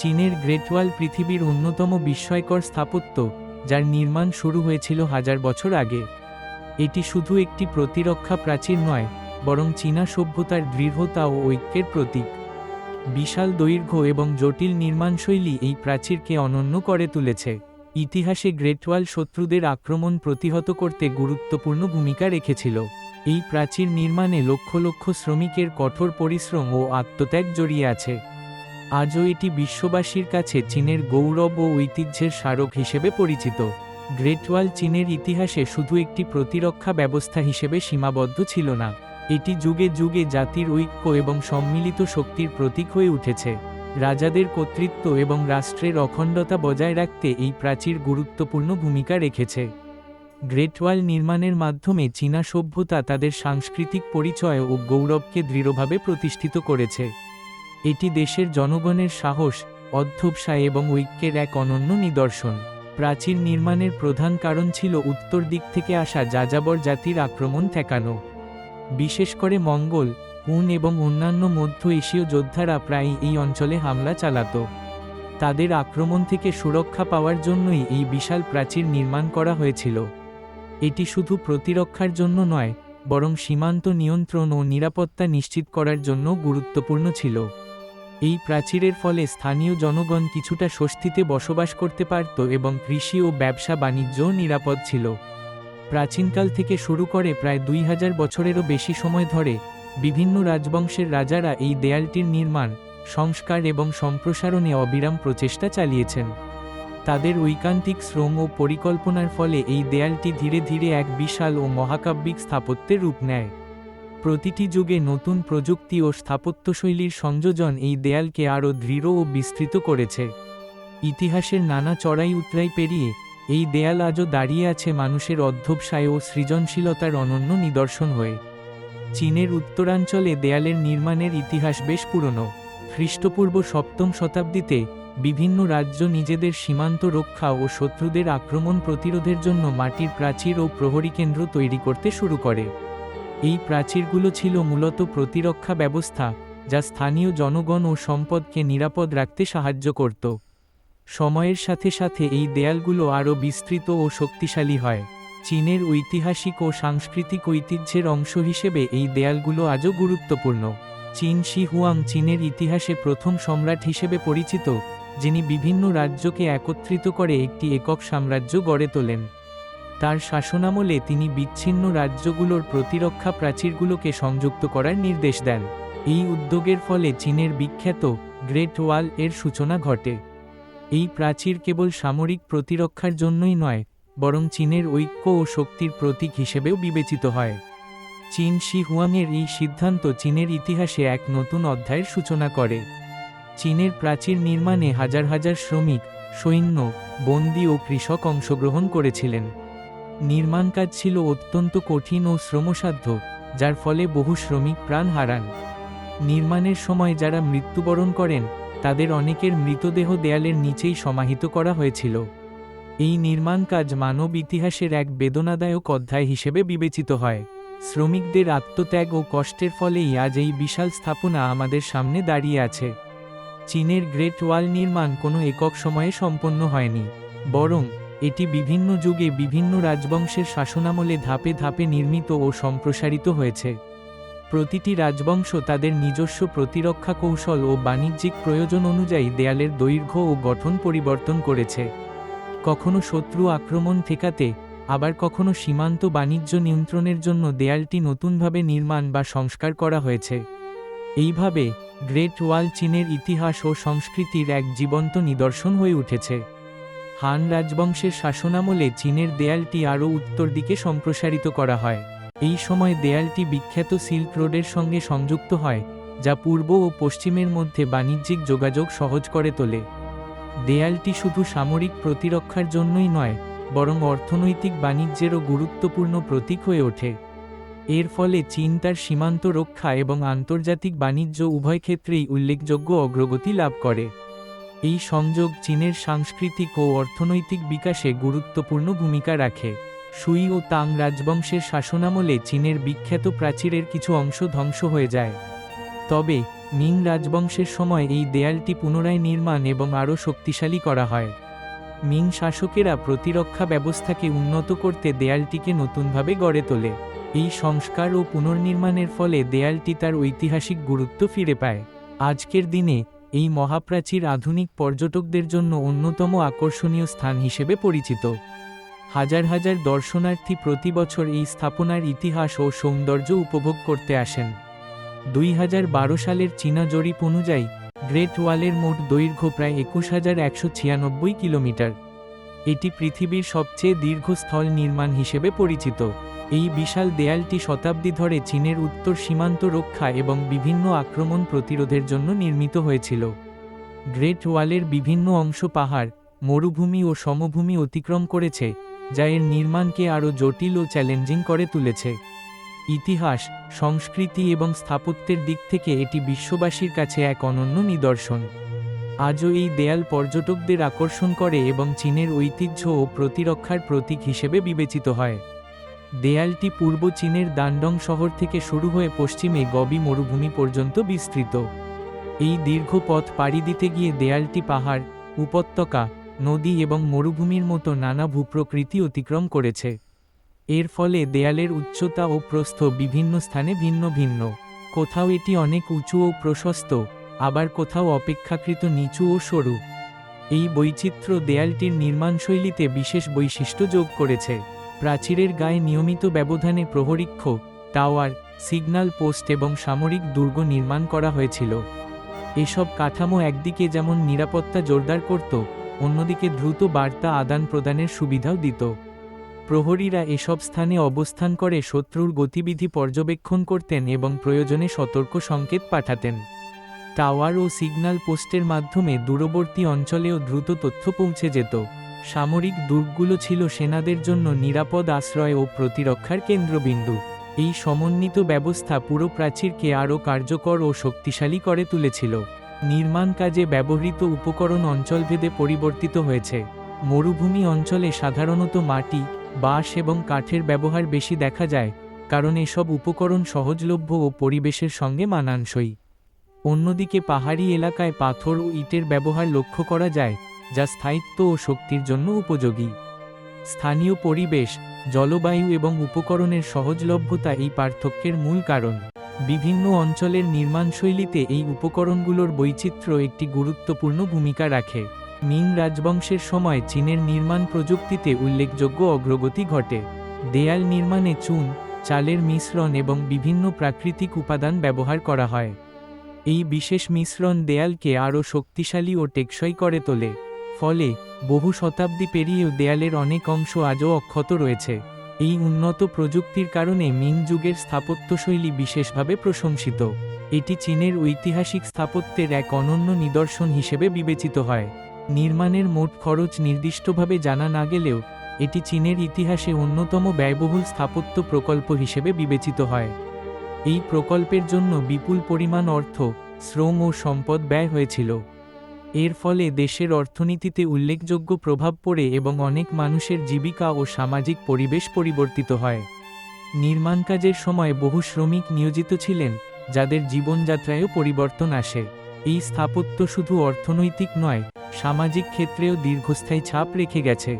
চীনের গ্রেট ওয়াল পৃথিবীর অন্যতম বিস্ময়কর স্থাপত্য, যার নির্মাণ শুরু হয়েছিল হাজার বছর আগে। এটি শুধু একটি প্রতিরক্ষা প্রাচীর নয়, বরং চীনা সভ্যতার দৃঢ়তা ও ঐক্যের প্রতীক। বিশাল দৈর্ঘ্য এবং জটিল নির্মাণশৈলী এই প্রাচীরকে অনন্য করে তুলেছে। ইতিহাসে গ্রেটওয়াল শত্রুদের আক্রমণ প্রতিহত করতে গুরুত্বপূর্ণ ভূমিকা রেখেছিল। এই প্রাচীর নির্মাণে লক্ষ লক্ষ শ্রমিকের কঠোর পরিশ্রম ও আত্মত্যাগ জড়িয়ে আছে। আজও এটি বিশ্ববাসীর কাছে চীনের গৌরব ও ঐতিহ্যের স্মারক হিসেবে পরিচিত। গ্রেট ওয়াল চীনের ইতিহাসে শুধু একটি প্রতিরক্ষা ব্যবস্থা হিসেবে সীমাবদ্ধ ছিল না, এটি যুগে যুগে জাতির ঐক্য এবং সম্মিলিত শক্তির প্রতীক হয়ে উঠেছে। রাজাদের কর্তৃত্ব এবং রাষ্ট্রের অখণ্ডতা বজায় রাখতে এই প্রাচীর গুরুত্বপূর্ণ ভূমিকা রেখেছে। গ্রেট ওয়াল নির্মাণের মাধ্যমে চীনা সভ্যতা তাদের সাংস্কৃতিক পরিচয় ও গৌরবকে দৃঢ়ভাবে প্রতিষ্ঠিত করেছে। এটি দেশের জনগণের সাহস অধ্যবসায় এবং ঐক্যের এক অনন্য নিদর্শন। প্রাচীর নির্মাণের প্রধান কারণ ছিল উত্তর দিক থেকে আসা যাযাবর জাতির আক্রমণ ঠেকানো। বিশেষ করে মঙ্গল হুন এবং অন্যান্য মধ্য এশীয় যোদ্ধারা প্রায়ই এই অঞ্চলে হামলা চালাত। তাদের আক্রমণ থেকে সুরক্ষা পাওয়ার জন্যই এই বিশাল প্রাচীর নির্মাণ করা হয়েছিল। এটি শুধু প্রতিরক্ষার জন্য নয়, বরং সীমান্ত নিয়ন্ত্রণ ও নিরাপত্তা নিশ্চিত করার জন্য গুরুত্বপূর্ণ ছিল। এই প্রাচীরের ফলে স্থানীয় জনগণ কিছুটা স্বস্তিতে বসবাস করতে পারত এবং কৃষি ও ব্যবসা বাণিজ্যও নিরাপদ ছিল। প্রাচীনকাল থেকে শুরু করে প্রায় দুই হাজার বছরেরও বেশি সময় ধরে বিভিন্ন রাজবংশের রাজারা এই দেয়ালটির নির্মাণ, সংস্কার এবং সম্প্রসারণে অবিরাম প্রচেষ্টা চালিয়েছেন। তাদের ঐকান্তিক শ্রম ও পরিকল্পনার ফলে এই দেয়ালটি ধীরে ধীরে এক বিশাল ও মহাকাব্যিক স্থাপত্যের রূপ নেয়। প্রতিটি যুগে নতুন প্রযুক্তি ও স্থাপত্যশৈলীর সংযোজন এই দেয়ালকে আরও দৃঢ় ও বিস্তৃত করেছে। ইতিহাসের নানা চড়াই উতরাই পেরিয়ে এই দেয়াল আজও দাঁড়িয়ে আছে মানুষের অধ্যবসায় ও সৃজনশীলতার অনন্য নিদর্শন হয়ে। চীনের উত্তরাঞ্চলে দেয়ালের নির্মাণের ইতিহাস বেশ পুরনো। খ্রিস্টপূর্ব সপ্তম শতাব্দীতে বিভিন্ন রাজ্য নিজেদের সীমান্ত রক্ষা ও শত্রুদের আক্রমণ প্রতিরোধের জন্য মাটির প্রাচীর ও প্রহরী কেন্দ্র তৈরি করতে শুরু করে। এই প্রাচীরগুলো ছিল মূলত প্রতিরক্ষা ব্যবস্থা, যা স্থানীয় জনগণ ও সম্পদকে নিরাপদ রাখতে সাহায্য করত। সময়ের সাথে সাথে এই দেয়ালগুলো আরও বিস্তৃত ও শক্তিশালী হয়। চীনের ঐতিহাসিক ও সাংস্কৃতিক ঐতিহ্যের অংশ হিসেবে এই দেয়ালগুলো আজও গুরুত্বপূর্ণ। চীন শি হুয়াং চীনের ইতিহাসে প্রথম সম্রাট হিসেবে পরিচিত, যিনি বিভিন্ন রাজ্যকে একত্রিত করে একটি একক সাম্রাজ্য গড়ে তোলেন। তার শাসনামলে তিনি বিচ্ছিন্ন রাজ্যগুলোর প্রতিরক্ষা প্রাচীরগুলোকে সংযুক্ত করার নির্দেশ দেন। এই উদ্যোগের ফলে চীনের বিখ্যাত গ্রেট ওয়াল এর সূচনা ঘটে। এই প্রাচীর কেবল সামরিক প্রতিরক্ষার জন্যই নয়, বরং চীনের ঐক্য ও শক্তির প্রতীক হিসেবেও বিবেচিত হয়। চীন শি হুয়াংয়ের এই সিদ্ধান্ত চীনের ইতিহাসে এক নতুন অধ্যায়ের সূচনা করে। চীনের প্রাচীর নির্মাণে হাজার হাজার শ্রমিক, সৈন্য, বন্দী ও কৃষক অংশগ্রহণ করেছিলেন। নির্মাণ কাজ ছিল অত্যন্ত কঠিন ও শ্রমসাধ্য, যার ফলে বহু শ্রমিক প্রাণ হারান। নির্মাণের সময় যারা মৃত্যুবরণ করেন, তাদের অনেকের মৃতদেহ দেয়ালের নিচেই সমাহিত করা হয়েছিল। এই নির্মাণ কাজ মানব ইতিহাসের এক বেদনাদায়ক অধ্যায় হিসেবে বিবেচিত হয়। শ্রমিকদের আত্মত্যাগ ও কষ্টের ফলেই আজ এই বিশাল স্থাপনা আমাদের সামনে দাঁড়িয়ে আছে। চীনের গ্রেট ওয়াল নির্মাণ কোনো একক সময়ে সম্পন্ন হয়নি, বরং এটি বিভিন্ন যুগে বিভিন্ন রাজবংশের শাসনামলে ধাপে ধাপে নির্মিত ও সম্প্রসারিত হয়েছে। প্রতিটি রাজবংশ তাদের নিজস্ব প্রতিরক্ষা কৌশল ও বাণিজ্যিক প্রয়োজন অনুযায়ী দেয়ালের দৈর্ঘ্য ও গঠন পরিবর্তন করেছে। কখনো শত্রু আক্রমণ ঠেকাতে, আবার কখনো সীমান্ত বাণিজ্য নিয়ন্ত্রণের জন্য দেয়ালটি নতুনভাবে নির্মাণ বা সংস্কার করা হয়েছে। এইভাবে গ্রেট ওয়াল চীনের ইতিহাস ও সংস্কৃতির এক জীবন্ত নিদর্শন হয়ে উঠেছে। হান রাজবংশের শাসনামলে চীনের দেয়ালটি আরও উত্তর দিকে সম্প্রসারিত করা হয়। এই সময় দেয়ালটি বিখ্যাত সিল্ক রোডের সঙ্গে সংযুক্ত হয়, যা পূর্ব ও পশ্চিমের মধ্যে বাণিজ্যিক যোগাযোগ সহজ করে তোলে। দেয়ালটি শুধু সামরিক প্রতিরক্ষার জন্যই নয়, বরং অর্থনৈতিক বাণিজ্যেরও গুরুত্বপূর্ণ প্রতীক হয়ে ওঠে। এর ফলে চীন তার সীমান্ত রক্ষা এবং আন্তর্জাতিক বাণিজ্য উভয় ক্ষেত্রেই উল্লেখযোগ্য অগ্রগতি লাভ করে। এই সংযোগ চীনের সাংস্কৃতিক ও অর্থনৈতিক বিকাশে গুরুত্বপূর্ণ ভূমিকা রাখে। সুই ও তাং রাজবংশের শাসনামলে চীনের বিখ্যাত প্রাচীরের কিছু অংশ ধ্বংস হয়ে যায়। তবে, মিং রাজবংশের সময় এই দেয়ালটি পুনরায় নির্মাণ এবং আরও শক্তিশালী করা হয়। মিং শাসকেরা প্রতিরক্ষা ব্যবস্থাকে উন্নত করতে দেয়ালটিকে নতুনভাবে গড়ে তোলে। এই সংস্কার ও পুনর্নির্মাণের ফলে দেয়ালটি তার ঐতিহাসিক গুরুত্ব ফিরে পায়। আজকের দিনে এই মহাপ্রাচীর আধুনিক পর্যটকদের জন্য অন্যতম আকর্ষণীয় স্থান হিসেবে পরিচিত। হাজার হাজার দর্শনার্থী প্রতি বছর এই স্থাপনার ইতিহাস ও সৌন্দর্য উপভোগ করতে আসেন। দুই হাজার বারো সালের চীনা জরিপ অনুযায়ী, গ্রেট ওয়ালের মোট দৈর্ঘ্য প্রায় একুশ হাজার একশো ছিয়ানব্বই কিলোমিটার। এটি পৃথিবীর সবচেয়ে দীর্ঘ স্থল নির্মাণ হিসেবে পরিচিত। এই বিশাল দেয়ালটি শতাব্দী ধরে চীনের উত্তর সীমান্ত রক্ষা এবং বিভিন্ন আক্রমণ প্রতিরোধের জন্য নির্মিত হয়েছিল। গ্রেট ওয়ালের বিভিন্ন অংশ পাহাড়, মরুভূমি ও সমভূমি অতিক্রম করেছে, যা এর নির্মাণকে আরও জটিল ও চ্যালেঞ্জিং করে তুলেছে। ইতিহাস, সংস্কৃতি এবং স্থাপত্যের দিক থেকে এটি বিশ্ববাসীর কাছে এক অনন্য নিদর্শন। আজও এই দেয়াল পর্যটকদের আকর্ষণ করে এবং চীনের ঐতিহ্য ও প্রতিরক্ষার প্রতীক হিসেবে বিবেচিত হয়। দেয়ালটি পূর্ব চীনের দান্ডং শহর থেকে শুরু হয়ে পশ্চিমে গবি মরুভূমি পর্যন্ত বিস্তৃত। এই দীর্ঘ পথ পাড়ি দিতে গিয়ে দেয়ালটি পাহাড়, উপত্যকা, নদী এবং মরুভূমির মতো নানা ভূপ্রকৃতি অতিক্রম করেছে। এর ফলে দেয়ালের উচ্চতা ও প্রস্থ বিভিন্ন স্থানে ভিন্ন ভিন্ন। কোথাও এটি অনেক উঁচু ও প্রশস্ত, আবার কোথাও অপেক্ষাকৃত নিচু ও সরু। এই বৈচিত্র্য দেয়ালটির নির্মাণশৈলীতে বিশেষ বৈশিষ্ট্য যোগ করেছে। প্রাচীরের গায়ে নিয়মিত ব্যবধানে প্রহরীক্ষ টাওয়ার, সিগন্যাল পোস্ট এবং সামরিক দুর্গ নির্মাণ করা হয়েছিল। এসব কাঠামো একদিকে যেমন নিরাপত্তা জোরদার করত, অন্যদিকে দ্রুত বার্তা আদান প্রদানের সুবিধাও দিত। প্রহরীরা এসব স্থানে অবস্থান করে শত্রুর গতিবিধি পর্যবেক্ষণ করতেন এবং প্রয়োজনে সতর্ক সংকেত পাঠাতেন। টাওয়ার ও সিগন্যাল পোস্টের মাধ্যমে দূরবর্তী অঞ্চলেও দ্রুত তথ্য পৌঁছে যেত। সামরিক দুর্গগুলো ছিল সেনাদের জন্য নিরাপদ আশ্রয় ও প্রতিরক্ষার কেন্দ্রবিন্দু। এই সমন্বিত ব্যবস্থা পুরো প্রাচীরকে আরও কার্যকর ও শক্তিশালী করে তুলেছিল। নির্মাণ কাজে ব্যবহৃত উপকরণ অঞ্চলভেদে পরিবর্তিত হয়েছে। মরুভূমি অঞ্চলে সাধারণত মাটি, বাঁশ এবং কাঠের ব্যবহার বেশি দেখা যায়, কারণ এসব উপকরণ সহজলভ্য ও পরিবেশের সঙ্গে মানানসই। অন্যদিকে পাহাড়ি এলাকায় পাথর ও ইটের ব্যবহার লক্ষ্য করা যায় যা স্থায়িত্ব ও শক্তির জন্য উপযোগী। স্থানীয় পরিবেশ, জলবায়ু এবং উপকরণের সহজলভ্যতা এই পার্থক্যের মূল কারণ। বিভিন্ন অঞ্চলের নির্মাণশৈলীতে এই উপকরণগুলোর বৈচিত্র্য একটি গুরুত্বপূর্ণ ভূমিকা রাখে। মিং রাজবংশের সময় চীনের নির্মাণ প্রযুক্তিতে উল্লেখযোগ্য অগ্রগতি ঘটে। দেয়াল নির্মাণে চুন, চালের মিশ্রণ এবং বিভিন্ন প্রাকৃতিক উপাদান ব্যবহার করা হয়। এই বিশেষ মিশ্রণ দেয়ালকে আরও শক্তিশালী ও টেকসই করে তোলে। ফলে বহু শতাব্দী পেরিয়েও দেয়ালের অনেক অংশ আজও অক্ষত রয়েছে। এই উন্নত প্রযুক্তির কারণে মিং যুগের স্থাপত্যশৈলী বিশেষভাবে প্রশংসিত। এটি চীনের ঐতিহাসিক স্থাপত্যের এক অনন্য নিদর্শন হিসেবে বিবেচিত হয়। নির্মাণের মোট খরচ নির্দিষ্টভাবে জানা না গেলেও, এটি চীনের ইতিহাসে অন্যতম ব্যয়বহুল স্থাপত্য প্রকল্প হিসেবে বিবেচিত হয়। এই প্রকল্পের জন্য বিপুল পরিমাণ অর্থ, শ্রম ও সম্পদ ব্যয় হয়েছিল। এর ফলে দেশের অর্থনীতিতে উল্লেখযোগ্য প্রভাব পড়ে এবং অনেক মানুষের জীবিকা ও সামাজিক পরিবেশ পরিবর্তিত হয়। নির্মাণ কাজের সময় বহু শ্রমিক নিয়োজিত ছিলেন, যাদের জীবনযাত্রায়ও পরিবর্তন আসে। এই স্থাপত্য শুধু অর্থনৈতিক নয়, সামাজিক ক্ষেত্রেও দীর্ঘস্থায়ী ছাপ রেখে গেছে।